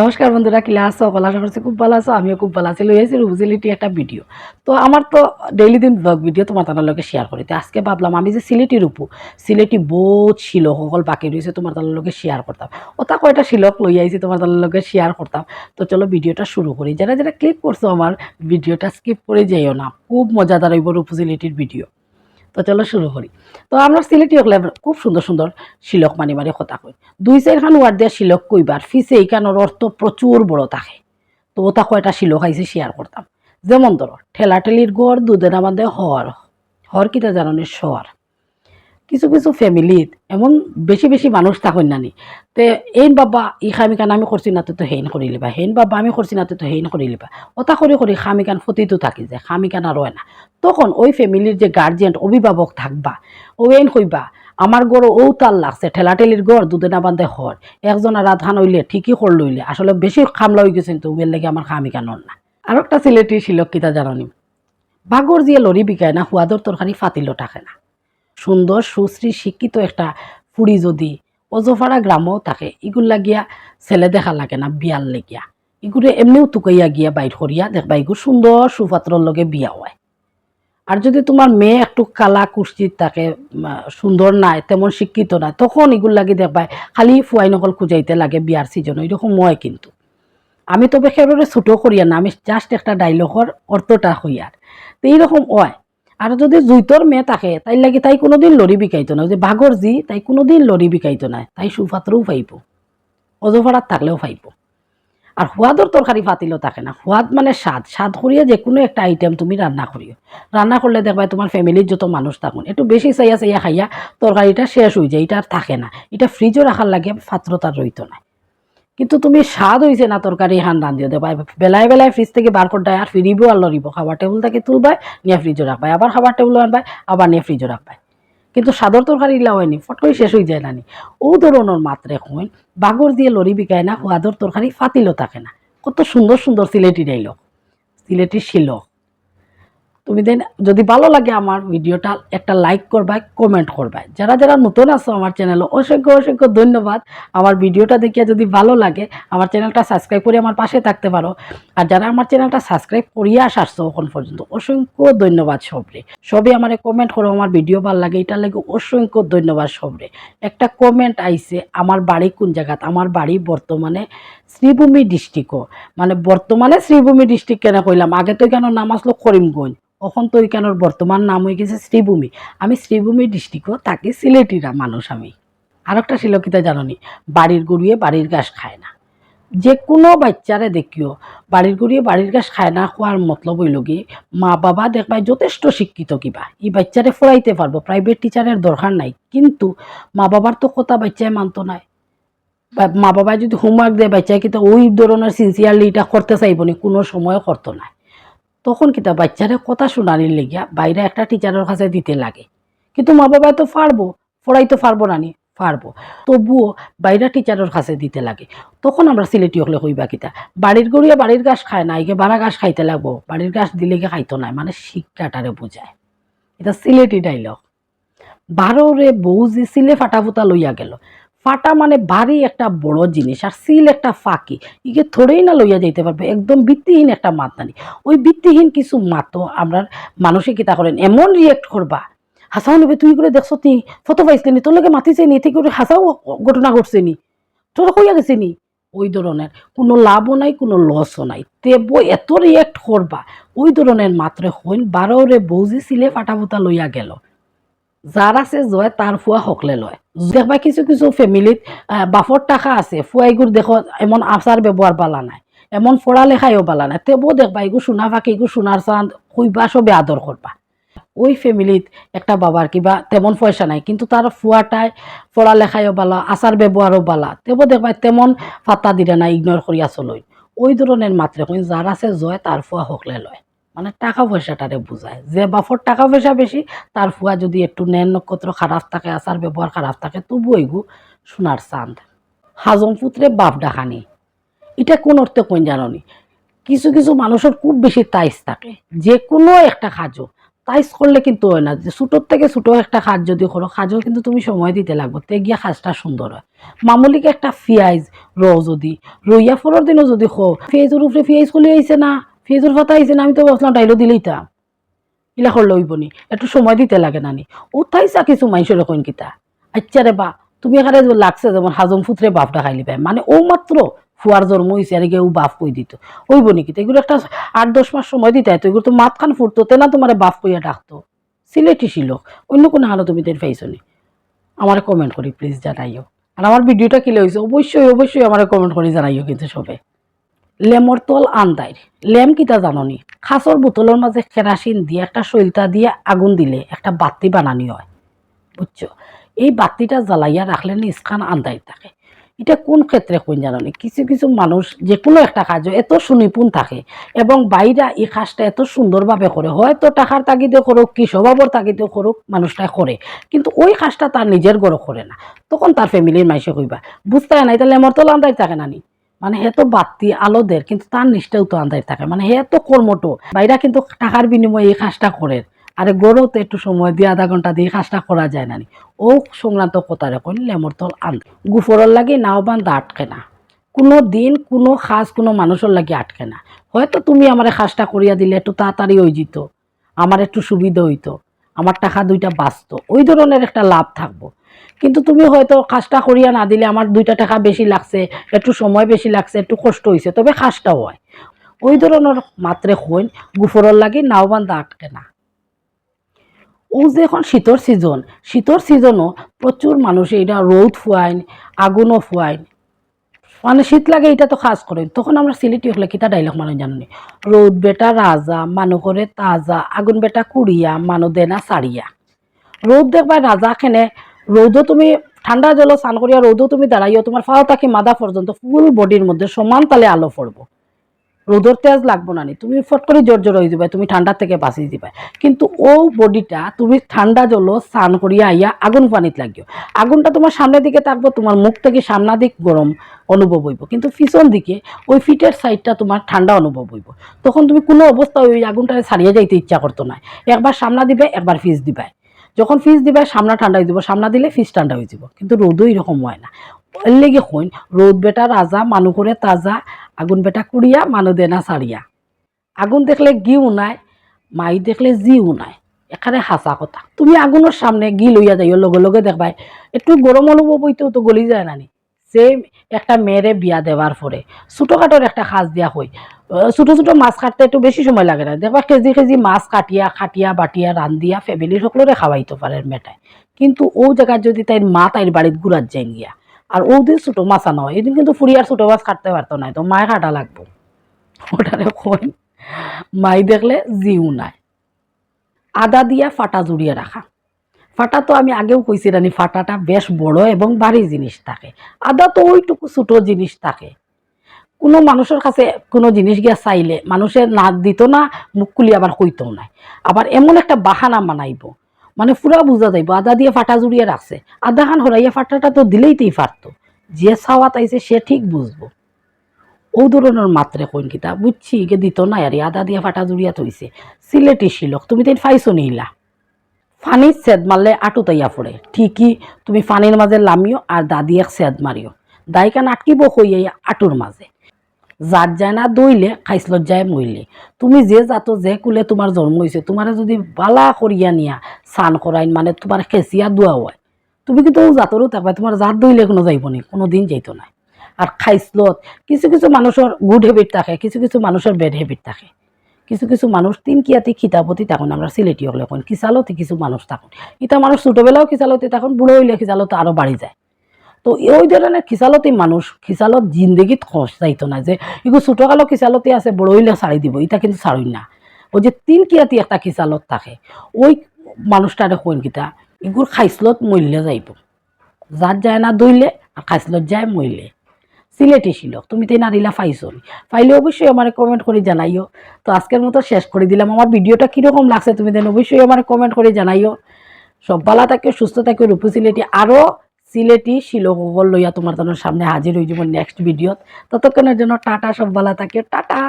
নমস্কার বন্ধুরা কিলা কলা আশা করছি খুব ভালো আছো। আমিও খুব ভালো আছি। লইয়াছি রুবজিলিটি একটা ভিডিও। তো আমার তো ডেইলি দিন ব্লগ ভিডিও তোমার তার লগে শেয়ার করি। তো আজকে ভাবলাম আমি যে সিলেটির উপু সিলেটি বহুত শিলক সকল বাকি রয়েছে তোমার তার লগে শেয়ার করতাম। ওটা কয়টা শিলক লই আইছি তোমার তার লগে শেয়ার করতাম। তো চলো ভিডিওটা শুরু করি। যারা যারা ক্লিক করছ আমার ভিডিওটা স্কিপ করে যাইও না। খুব মজাদার হইব রূপু সিলেটির ভিডিও তো চলো শুরু করি। তো আমরা সিলেটি হলে খুব সুন্দর সুন্দর শিলক মানি মারি কথা কই দুই চারখান ওয়ার্ড দিয়া শিলক কইবার ফিসে এইখানোর অর্থ প্রচুর বড় থাকে। তো ওটা কয়টা শিলক আইসে শেয়ার করতাম যেমন ধরো ঠেলাঠেলির গড় দুধের আমাদের হর হর কিটা জানানের শহর কিছু কিছু ফ্যামিলিত এমন বেশি বেশি মানুষ থাকেন নানি। তে এইন বাবা, ই খামিকান আমি করছি না, তো হেইন কৰি লিবা। হেন বাবা আমি করছি না, তো হেইন কৰি লিবা। ওটা কৰি কৰি খামিকান ফতিটো থাকি যায় খামিকান আর না তখন ওই ফ্যামিলির যে গার্জিয়ান অভিভাবক থাকবা, ও এন কইবা আমার গড় ও তাল লাগছে ঠেলাঠেলির গড় দুদিন বান্ধে হর একজন রাত হান হইলে ঠিকই কর লইলে, আসলে বেশি খামলা হয়ে গেছেন তো উবের লেগে আমার খামিকানর না। আর একটা সিলেটি কিতা জানানি বাগর দিয়ে লরি বিকায় না হুয়াদর তরকারি ফাতিল থাকে না। সুন্দর, সুশ্রী, শিক্ষিত একটা ফুড়ি যদি অজফাড়া গ্রামও থাকে, ইগুলা লাগিয়া ছেলে দেখা লাগে না বিয়ার লেগিয়া। ইগুলো এমনিও তুকাইয়া গিয়া বাইর করিয়া দেখবা ইগুলো সুন্দর সুপাত্রর লগে বিয়া হয়। আর যদি তোমার মেয়ে একটু কালা কুষ্টিত থাকে সুন্দর নাই, তেমন শিক্ষিত নাই, তখন এগুলো লাগে দেখবা খালি ফুয়াই নকল খুঁজাইতে লাগে বিয়ার সিজন এরকম হয় কিন্তু। আমি তবে সেভাবে ছোটো করিয়া না, আমি জাস্ট একটা ডাইলগর অর্থটা হইয়ার। তো এইরকম হয়। আর যদি জুইতর মেয়ে থাকে তাই লাগে তাই কোনোদিন লরি বিকাইতো না যে বাঘর জি তাই কোনোদিন লরি বিকাইতো না তাই সুপাত্রও পাইব অজফাড়াত থাকলেও পাইব আর সোয়াদর তরকারি ফাতিলেও থাকে না। সোয়াদ মানে স্বাদ। স্বাদ যে কোনো একটা আইটেম তুমি রান্না করিও রান্না করলে দেখবা তোমার ফ্যামিলির যত মানুষ থাকুন একটু বেশি চাইয়া চাইয়া খাইয়া তরকারিটা শেষ হয়ে যায়। এটা আর থাকে না। এটা ফ্রিজও রাখার লাগে পাত্র তার রইতো না কিন্তু তুমি স্বাদ হয়েছে না তরকারি হান রান্ধিও দেবা বেলায় বেলায় ফ্রিজ থেকে বার করতে আর ফিরিব আর লরিব। খাবার টেবিল থেকে তুলবাই নিয়ে ফ্রিজও রাখবাই আবার খাবার টেবিল আনবাই আবার নিয়ে ফ্রিজও রাখবাই কিন্তু সাদর তরকারি ইলা হয়নি ফট করে শেষ হয়ে যায় নানি ও ধরনের মাত্রে হইন বাগর দিয়ে লরি বিকায় না, সোয়াদর তরকারি ফাতিলও থাকে না। কত সুন্দর সুন্দর সিলেটি ডাইলগ সিলেটি শিলক। তুমি দেন, যদি ভালো লাগে আমার ভিডিওটা, একটা লাইক করবা কমেন্ট করবা। যারা যারা নতুন আছো আমার চ্যানেলে অসংখ্য অসংখ্য ধন্যবাদ। আমার ভিডিওটা দেখিয়া যদি ভালো লাগে, আমার চ্যানেলটা সাবস্ক্রাইব করে আমার পাশে থাকতে পারো। আর যারা আমার চ্যানেলটা সাবস্ক্রাইব করিয়া আসছো এখন পর্যন্ত, অসংখ্য ধন্যবাদ সবরে। সবই আমার কমেন্ট করো, আমার ভিডিও ভালো লাগে এটা লাগে অসংখ্য ধন্যবাদ সবরে। একটা কমেন্ট আইছে, আমার বাড়ি কোন জায়গাত? আমার বাড়ি বর্তমানে শ্রীভূমি ডিস্ট্রিক্টও মানে বর্তমানে শ্রীভূমি ডিস্ট্রিক্ট কেন কইলাম, আগে তো কেন নাম আসলো করিমগঞ্জ। এখন তো ওইখানোর বর্তমান নাম হয়ে গেছে শ্রীভূমি। আমি শ্রীভূমি ডিস্ট্রিক্টও থাকি সিলেটিরা মানুষ আমি। আর একটা শিলকিতা জাননি বাড়ির গড়িয়ে বাড়ির গাছ খায় না। যে কোনো বাচ্চারে দেখিও, বাড়ির গড়িয়ে বাড়ির গাছ খায় না খোয়ার মতলব হইল কি মা বাবা দেখবাই যথেষ্ট শিক্ষিত কিবা। এই বাচ্চারে ফরাইতে পারব প্রাইভেট টিচারের দরকার নাই। কিন্তু মা বাবার তো কথা বাচ্চায় মানতো নাই মা বাবা যদি হোমওয়ার্ক দেয় বাচ্চায় কিন্তু ওই ধরনের সিনসিয়ারলি এটা করতে চাইব না, কোনো সময় করতো না। তখন কিতা বাচ্চারে কথা শোনানির লেগিয়া বাইরে একটা টিচারের কাছে দিতে লাগে। কিন্তু মা বাবা তো পারব, পড়াই তো পারব না নি, পারব। তবুও বাইরে টিচারের কাছে দিতে লাগে। তখন আমরা সিলেটি হলে কইবা কিতা? বাড়ির গড়িয়া বাড়ির গাছ খায় না একে বাড়া গাছ খাইতে লাগবো। বাড়ির গাছ দিলে গিয়ে খাইতো না? মানে শিক্ষাটারে বোঝায়। এটা সিলেটি ডাইলগ বারোরে বউ যে সিলে ফাটা ফুটা লইয়া গেল ফাটা মানে ভারী একটা বড় জিনিস আর সিল একটা ফাঁকি। ইকে থোড়েই না লইয়া যাইতে পারবে, একদম ভিত্তিহীন একটা মাতানি ওই ভিত্তিহীন কিছু মাতো আমরা মানুষে কিতা করেন? এমন রিয়েক্ট করবা, হাসাও নেবে তুই করে দেখছ তুই ফটো পাইছিলি তোর লোকে মাতিছে নি করে হাসাও, ঘটনা ঘটছে নি তোর কইয়া গেছে নি ওই ধরনের কোনো লাভও নাই, কোনো লসও নাই। তেব এত রিয়েক্ট করবা, ওই ধরনের মাত্র হইন বারোরে বৌজি সিলে ফাটা ফাটাফুটা লইয়া গেল। যার আছে জয় তার ফুয়া হকলে লয়। দেখবা কিছু কিছু ফ্যামিলিত বাফর টাকা আছে ফুয়াইগুর দেখো এমন আচার ব্যবহার বালা নাই, এমন পড়ালেখাইও বালা নাই। তেবও দেখবা এগু সোনা ফাঁকি এগু সোনার চাঁদ কইবা সবে আদর করবা ওই ফ্যামিলিত একটা বাবার কিবা তেমন পয়সা নাই, কিন্তু তার ফুয়াটাই পড়ালেখাইও বালা আচার ব্যবহারও বালা তেবও দেখবা, তেমন ফাতা দিলে না ইগনোর করিয়া চলই ওই ধরনের মাত্রে যার আছে জয় তার ফুয়া হকলে লয়। মানে টাকা পয়সাটারে বুঝায়। যে বাফর টাকা পয়সা বেশি, তার ফুয়া যদি একটু নেন নক্ষত্র খারাপ থাকে, আচার ব্যবহার খারাপ থাকে, তবু এগু সোনার চাঁদ। হাজম পুত্রে বাপ ডাকানি। এটা কোন অর্থে কোন জাননি? কিছু কিছু মানুষের খুব বেশি তাইস থাকে। যে কোনো একটা কাজও তাইস করলে কিন্তু হয় না। যে ছোটোর থেকে ছোটো একটা কাজ যদি করো কাজও কিন্তু তুমি সময় দিতে লাগবে। তে গিয়া কাজটা সুন্দর হয়। মামুলিকে একটা ফিয়াইজ র যদি, রইয়া ফোরের দিনও যদি খো পেঁয়াজের উপরে পেঁয়াজ খুলে আইছে না? পেঁয়াজের পাতা আইছে না, আমি তো ভাবছিলাম ডাইলো দিলেই তা। ইলা করলে হইব একটু সময় দিতে লাগে নানি। ও তাইছা কিছু মানুষের কইন কিতা। আচ্ছা রে বা, তুমি এখানে লাগছে যেমন হাজম ফুতরে বাপটা খাইলি পায়। মানে ও মাত্র ফুয়ার জন্ম হয়েছে আর কেউ বাপ কই দিত। ওইব নাকি তো এগুলো একটা আট, দশ মাস সময় দিতে তো এগুলো তো মাতখান ফুটতো তে না তোমার বাপ কইয়া ডাকতো। সিলেটি ছিল অন্য কোনো হানো তুমি তের পাইছো নি। আমার কমেন্ট করি প্লিজ জানাইও। আর আমার ভিডিওটা কি হয়েছে অবশ্যই অবশ্যই আমার কমেন্ট করে জানাইও কিন্তু সবে। লেমর তল আন্দাইর লেম কিতা জাননি? খাসর বোতলের মাঝে কেরাসিন দিয়ে একটা শৈলতা দিয়ে আগুন দিলে, একটা বাতি বানানি হয়। বুঝছ? এই বাতিটা জ্বালাইয়া রাখলে নিষ্কান আন্দাই থাকে। এটা কোন ক্ষেত্রে কোন জানি কিছু কিছু মানুষ যে কোনো একটা কাজ এত সুনিপুণ থাকে এবং বাইরা এই কাজটা এত সুন্দরভাবে করে হয়তো টাকার তাগিদে করুক কি স্বভাবর তাগিদে করুক মানুষটা করে কিন্তু ওই কাজটা তার নিজের গড় করে না। তখন তার ফ্যামিলির মাইসে কইবা বুঝতে না এটা লেমর তো থাকে না নি মানে হে তো বাতি আলো দের কিন্তু তার নিষ্ঠাও তো আন্দাই থাকে। মানে হে তো কর্মটো বাইরা কিন্তু টাকার বিনিময়ে এই কাজটা করে। আরে গড়েও তো একটু সময় দিয়ে আধা ঘণ্টা দিয়ে কাজটা করা যায় না ও সংক্রান্ত কথা রেখন লেমর তল আন গুফরের লাগে নাও বান্ধা আটকে না। কোনো দিন কোনো খাস কোনো মানুষের লাগে আটকে না। হয়তো তুমি আমার কাজটা করিয়া দিলে একটু তাড়াতাড়ি হয়ে যেত আমার একটু সুবিধা হইতো। আমার টাকা দুইটা বাঁচতো। ওই ধরনের একটা লাভ থাকব। কিন্তু তুমি হয়তো কাজটা করিয়া না দিলে আমার দুইটা টাকা বেশি লাগছে, একটু সময় বেশি লাগছে, একটু কষ্ট হয়েছে তবে কাজটাও হয়। ওই ধরনের মাত্রে হইন, গুফরের লাগে নাও বান্ধা আটকে না। ও যে এখন শীতর সিজন শীতর সিজনও প্রচুর মানুষ এটা রোদ ফুয়াইন, আগুনও ফুয়াইন। মানে শীত লাগে এটা তো খাস করে তখন আমরা সিলেটি হলে কিতা ডাইলগ মানুষ জানি রোদ বেটা রাজা, মানু করে তাজা, আগুন বেটা কুড়িয়া, মানু দেনা সারিয়া রোদ দেখবা রাজা খেনে রোদও তুমি ঠান্ডা জল স্নান করিয়া রোদও তুমি দাঁড়াইও তোমার ফাও থাকি মাদা পর্যন্ত ফুল বডির মধ্যে সমান তালে আলো পড়ব রোদর তেজ লাগবো না নি। তুমি ফট করে জোর জোর হয়ে যাবে, তুমি ঠান্ডা থেকে বাঁচি দিবে। কিন্তু ও বডিটা তুমি ঠান্ডা জল স্নান করিয়া আইয়া আগুন পানিত লাগিও। আগুনটা তোমার সামনের দিকে থাকব, তোমার মুখ থেকে সামনা দিক গরম অনুভব হইব। কিন্তু পিছন দিকে ওই ফিটের সাইডটা তোমার ঠান্ডা অনুভব হইব। তখন তুমি কোনো অবস্থায় ওই আগুনটা ছাড়িয়ে যাইতে ইচ্ছা করতো না। একবার সামনা দিবে, একবার ফিস দিবে। যখন ফিস দিবে, সামনা ঠান্ডা হয়ে যাব। সামনা দিলে ফিস ঠান্ডা হয়ে যাব। কিন্তু রোদও এরকম হয় না। এর লেগে হইন রোদ বেটা রাজা, মানু করে তাজা, আগুন বেটা কুড়িয়া, মানু দেনা সারিয়া। আগুন দেখলে গিউ নাই, মাই দেখলে জিউ নাই। এখানে হাসা কথা। তুমি আগুনের সামনে গি লইয়া যাইও, লগে লগে দেখবাই। একটু গরম অনুভব হইতেও তো গলি যায় না নি। সেম একটা মেয়েরে বিয়া দেওয়ার পরে। ছোটোখাটোর একটা সাজ দিয়া আহ, ছোটো ছোটো মাছ কাটতে একটু বেশি সময় লাগে না। দেখবা কেজি কেজি মাছ কাটিয়া খাটিয়া বাটিয়া রান্ধিয়া ফ্যামিলির সকলরে খাওয়াইতে পারে মেটায়। কিন্তু ও জায়গায় যদি তাই মা তাইর বাড়িত ঘুরাত যায় গিয়া আর ও দিন ছোটো মাছ আনা হয় এদিন কিন্তু ফুরিয়ার ছোটো মাছ কাটতে পারতো না তো মায় কাটা লাগবো। ওটারে কই? মাই দেখলে জিউ নাই। আদা দিয়া ফাটা জুড়িয়ে রাখা। ফাটা তো আমি আগেও কইছি, রানি, ফাটাটা বেশ বড় এবং ভারী জিনিস থাকে। আদা তো ওইটুকু ছোট জিনিস থাকে। কোনো মানুষের কাছে কোনো জিনিস গিয়া চাইলে মানুষের না দিত না, মুখ খুলি আবার কইতো নাই। আবার এমন একটা বাহানা বানাইব মানে পুরা বুঝা যাইব, আদা দিয়ে ফাটা জুড়িয়ে রাখছে। আদা খান হরাইয়া ফাটাটা তো দিলেইতেই পারতো। যে চাওয়া তাইছে সে ঠিক বুঝব। ও ধরনের মাত্রে কইন কিতা, বুঝছি গে দিত না, আরে আদা দিয়ে ফাটা জুড়িয়া থইছে। সিলেটি শিলক, তুমি তাই ফাইছো নিলা ফানির সেদ মারলে আটু তাইয়া পড়ে। ঠিকই তুমি ফানির মাঝে লামিও আর দাদি এক সেদ মারিও দাইকান আটকিব হইয়া আটুর মাঝে জাত যায় না দইলে খাইসলত যায় মইলে তুমি যে জাতো, যে কুলে তোমার জন্ম হয়েছে তোমার যদি বালা করিয়া নিয়া স্নান করাইন মানে তোমার খেসিয়া দোয়া হয়। তুমি কিন্তু জাতরও থাকবা তোমার জাত দইলে কোনো যাইব নি, কোনো দিন যাইতো না আর খাইসলত কিছু কিছু মানুষের গুড হেবিট থাকে, কিছু কিছু মানুষের বেড হেবিট থাকে। কিছু কিছু মানুষ তিন কিয়াতি খিতাপতি তখন আমরা সিলেটি হলে এখন কিছু মানুষ থাকুন। ইটা মানুষ ছোটবেলাও খিসালতি তখন বুড়ো হইলে খিসালতি আরও বাড়ি যায়। তো ওই ধরনের খিসালতি মানুষ খিসালত জিন্দগিত খস যাইতো না যে এগুলো ছোটকালো খিসালতি আছে বড় হইলে ছাড়ি দিব এটা কিন্তু ছাড়ই না। ওই যে তিন কিয়াতি একটা খিসালত থাকে, ওই মানুষটারে কইন কিতা? এগুলো খাইসলত মরলে যাইব। যার যায় না দইলে আর খাইসলত যায় মরলে সিলেটি ছিল। তুমি তো নারিলা পাইছো ফাইলে অবশ্যই আমার কমেন্ট করে জানাইও। তো আজকের মতো শেষ করে দিলাম। আমার ভিডিওটা কীরকম লাগছে তুমি দেন অবশ্যই আমার কমেন্ট করে জানাইও। সব বালা থাকে, সুস্থ থাকে। রূপু সিলেটি আরও সিলেটি শিলকল লইয়া তোমার তোমার সামনে হাজির হয়ে যাব নেক্সট ভিডিওত ততক্ষণের জন্য টাটা, সব বালা থাকে। টাটা!